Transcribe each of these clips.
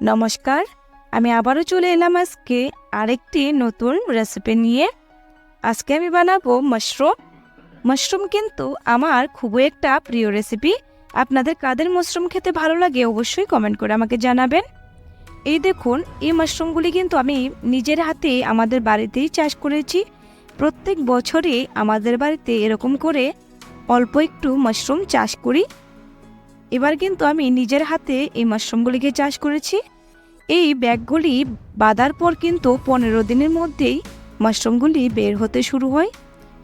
নমস্কার, আমি আবারও চলে এলাম আজকে আরেকটি নতুন রেসিপি নিয়ে। আজকে আমি বানাবো মাশরুম মাশরুম কিন্তু আমার খুবই একটা প্রিয় রেসিপি আপনাদের কাদের মাশরুম খেতে ভালো লাগে অবশ্যই কমেন্ট করে আমাকে জানাবেন। এই দেখুন, এই মাশরুমগুলি কিন্তু আমি নিজের হাতে আমাদের বাড়িতেই চাষ করেছি। প্রত্যেক বছরে আমাদের বাড়িতে এরকম করে অল্প একটু মাশরুম চাষ করি। এবার কিন্তু আমি নিজের হাতে এই মাশরুমগুলিকে চাষ করেছি। এই ব্যাগগুলি বাঁধার পর কিন্তু পনেরো দিনের মধ্যেই মাশরুমগুলি বের হতে শুরু হয়।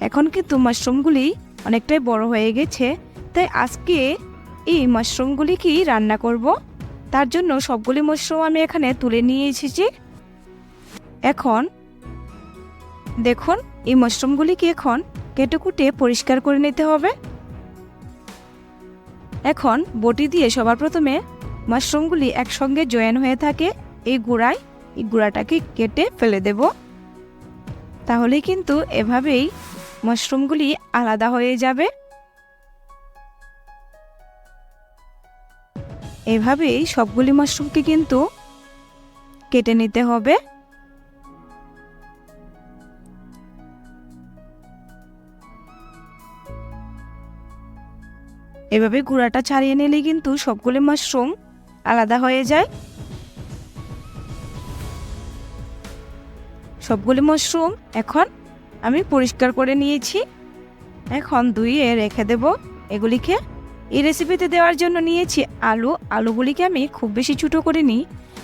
এখন কিন্তু মাশরুমগুলি অনেকটাই বড় হয়ে গেছে, তাই আজকে এই মাশরুমগুলি কি রান্না করব? তার জন্য সবগুলি মাশরুম আমি এখানে তুলে নিয়ে এসেছি। এখন দেখুন, এই মাশরুমগুলিকে এখন কেটে কুটে পরিষ্কার করে নিতে হবে। এখন বটি দিয়ে সবার প্রথমে মাশরুমগুলি একসঙ্গে জয়েন হয়ে থাকে। এই গুঁড়ায়, এই গুঁড়াটাকে কেটে ফেলে দেব। তাহলে কিন্তু এভাবেই মাশরুমগুলি আলাদা হয়ে যাবে। এভাবেই সবগুলি মাশরুমকে কিন্তু কেটে নিতে হবে। এভাবে গুঁড়াটা ছাড়িয়ে নিলে কিন্তু সবগুলো মাশরুম আলাদা হয়ে যায়। সবগুলো মাশরুম এখন আমি পরিষ্কার করে নিয়েছি। এখন ধুইয়ে রেখে দেব। এগুলিকে এই রেসিপিতে দেওয়ার জন্য নিয়েছি আলু। আলুগুলিকে আমি খুব বেশি ছোটো করে নিই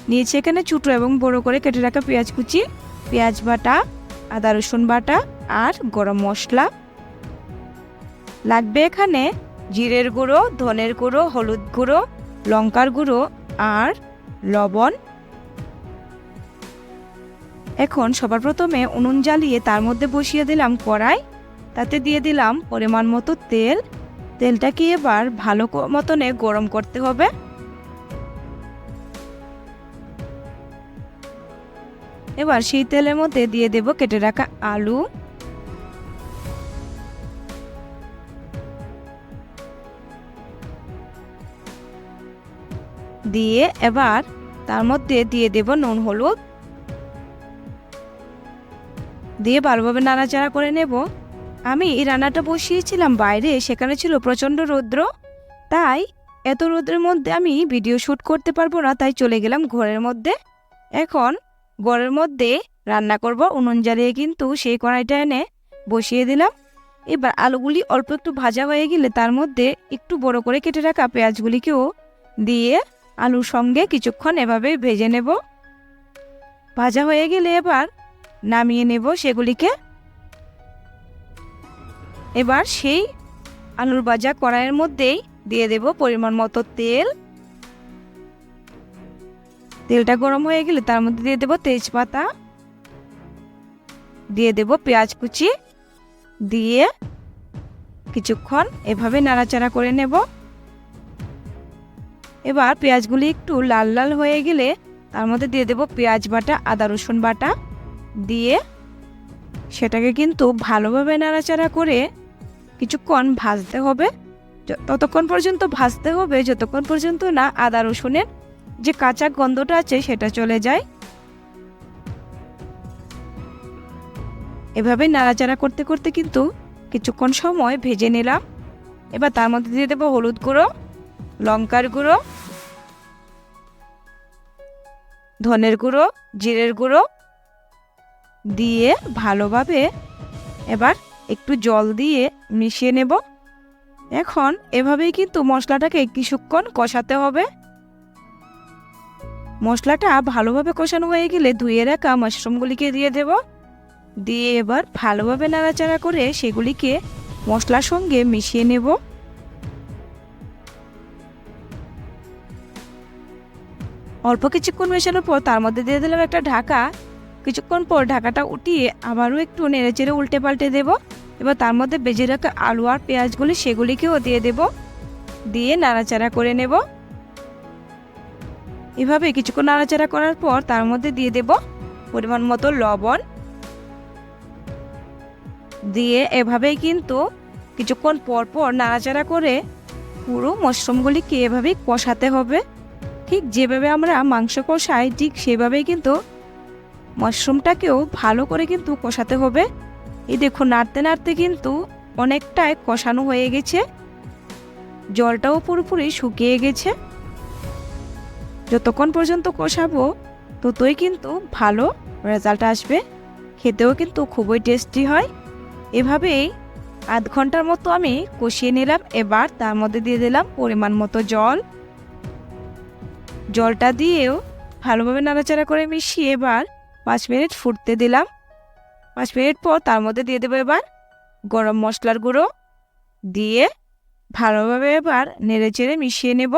নিয়েছি এখানে ছোটো এবং বড় করে কেটে রাখা পেঁয়াজ কুচি, পেঁয়াজ বাটা, আদা রসুন বাটা আর গরম মশলা। লাগবে এখানে জিরের গুঁড়ো, ধনের গুঁড়ো, হলুদ গুঁড়ো, লঙ্কার গুঁড়ো আর লবণ। এখন সবার প্রথমে উনুন জ্বালিয়ে তার মধ্যে বসিয়ে দিলাম কড়াই। তাতে দিয়ে দিলাম পরিমাণ মতো তেল। তেলটাকে এবার ভালো মতনে গরম করতে হবে। এবার সেই তেলের মধ্যে দিয়ে দেব কেটে রাখা আলু। দিয়ে এবার তার মধ্যে দিয়ে দেব নুন, হলুদ। দিয়ে ভালোভাবে নাড়াচাড়া করে নেব। আমি এই রান্নাটা বসিয়েছিলাম বাইরে, সেখানে ছিল প্রচণ্ড রৌদ্র। তাই এত রৌদ্রের মধ্যে আমি ভিডিও শ্যুট করতে পারব না, তাই চলে গেলাম ঘরের মধ্যে। এখন ঘরের মধ্যে রান্না করব, উনুন জ্বালিয়ে কিন্তু সেই কড়াইটা এনে বসিয়ে দিলাম। এবার আলুগুলি অল্প একটু ভাজা হয়ে গেলে তার মধ্যে একটু বড় করে কেটে রাখা পেঁয়াজগুলিকেও দিয়ে আলুর সঙ্গে কিছুক্ষণ এভাবে ভেজে নেব। ভাজা হয়ে গেলে এবার নামিয়ে নেব সেগুলিকে। এবার সেই আলুর ভাজা কড়াইয়ের মধ্যেই দিয়ে দেব পরিমাণ মতো তেল। তেলটা গরম হয়ে গেলে তার মধ্যে দিয়ে দেব তেজপাতা। দিয়ে দেব পেঁয়াজ কুচি। দিয়ে কিছুক্ষণ এভাবে নাড়াচাড়া করে নেব। এবার পেঁয়াজগুলি একটু লাল লাল হয়ে গেলে তার মধ্যে দিয়ে দেব পেঁয়াজ বাটা, আদা রসুন বাটা। দিয়ে সেটাকে কিন্তু ভালোভাবে নাড়াচাড়া করে কিছুক্ষণ ভাজতে হবে। ততক্ষণ পর্যন্ত ভাজতে হবে, যতক্ষণ পর্যন্ত না আদা রসুনের যে কাঁচা গন্ধটা আছে সেটা চলে যায়। এভাবে নাড়াচাড়া করতে করতে কিন্তু কিছুক্ষণ সময় ভেজে নিলাম। এবার তার মধ্যে দিয়ে দেবো হলুদ গুঁড়ো। লঙ্কার গুঁড়ো, ধনের গুঁড়ো, জিরের গুঁড়ো দিয়ে ভালোভাবে এবার একটু জল দিয়ে মিশিয়ে নেব। এখন এভাবেই কিন্তু মশলাটাকে কিছুক্ষণ কষাতে হবে। মশলাটা ভালোভাবে কষানো হয়ে গেলে ধুয়ে রাখা মাশরুমগুলিকে দিয়ে দেব। দিয়ে এবার ভালোভাবে নাড়াচাড়া করে সেগুলিকে মশলার সঙ্গে মিশিয়ে নেব। অল্প কিছুক্ষণ মেশানোর পর তার মধ্যে দিয়ে দিলাম একটা ঢাকা। কিছুক্ষণ পর ঢাকাটা উঠিয়ে আবারও একটু নেড়েচেড়ে উল্টে পাল্টে দেব। এবার তার মধ্যে বেজে রাখা আলু আর পেঁয়াজগুলি সেগুলিকেও দিয়ে দেব। দিয়ে নাড়াচাড়া করে নেব। এভাবে কিছুক্ষণ নাড়াচাড়া করার পর তার মধ্যে দিয়ে দেব পরিমাণ মতো লবণ। দিয়ে এভাবেই কিন্তু কিছুক্ষণ পর পর নাড়াচাড়া করে পুরো মশরুমগুলিকে এভাবেই কষাতে হবে। ঠিক যেভাবে আমরা মাংস কষাই, ঠিক সেভাবেই কিন্তু মাশরুমটাকেও ভালো করে কিন্তু কষাতে হবে। এই দেখুন, নাড়তে নাড়তে কিন্তু অনেকটাই কষানো হয়ে গেছে। জলটাও পুরোপুরি শুকিয়ে গেছে। যতক্ষণ পর্যন্ত কষাবো, ততই কিন্তু ভালো রেজাল্ট আসবে। খেতেও কিন্তু খুবই টেস্টি হয়। এভাবেই আধ ঘণ্টার মতো আমি কষিয়ে নিলাম। এবার তার মধ্যে দিয়ে দিলাম পরিমাণ মতো জল। জলটা দিয়েও ভালোভাবে নাড়াচাড়া করে মিশিয়ে এবার পাঁচ মিনিট ফুটতে দিলাম। পাঁচ মিনিট পর তার মধ্যে দিয়ে দেবো এবার গরম মশলার গুঁড়ো। দিয়ে ভালোভাবে এবার নেড়ে চেড়ে মিশিয়ে নেব।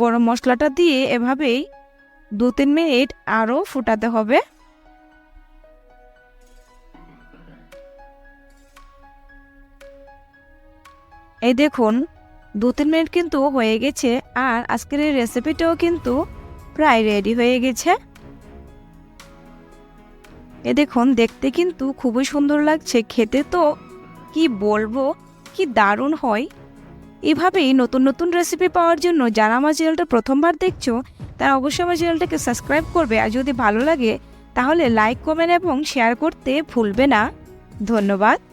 গরম মশলাটা দিয়ে এভাবেই দু তিন মিনিট আরও ফুটাতে হবে। এই দেখুন দু তিন মিনিট কিন্তু হয়ে গেছে আর আজকের এই রেসিপিটাও কিন্তু প্রায় রেডি হয়ে গেছে। এ দেখুন, দেখতে কিন্তু খুবই সুন্দর লাগছে। খেতে তো কি বলব, কি দারুণ হয়। এভাবেই নতুন নতুন রেসিপি পাওয়ার জন্য যারা আমার চ্যানেলটা প্রথমবার দেখছ, তারা অবশ্যই আমার চ্যানেলটাকে সাবস্ক্রাইব করবে। আর যদি ভালো লাগে, তাহলে লাইক কমেন্ট এবং শেয়ার করতে ভুলবে না। ধন্যবাদ।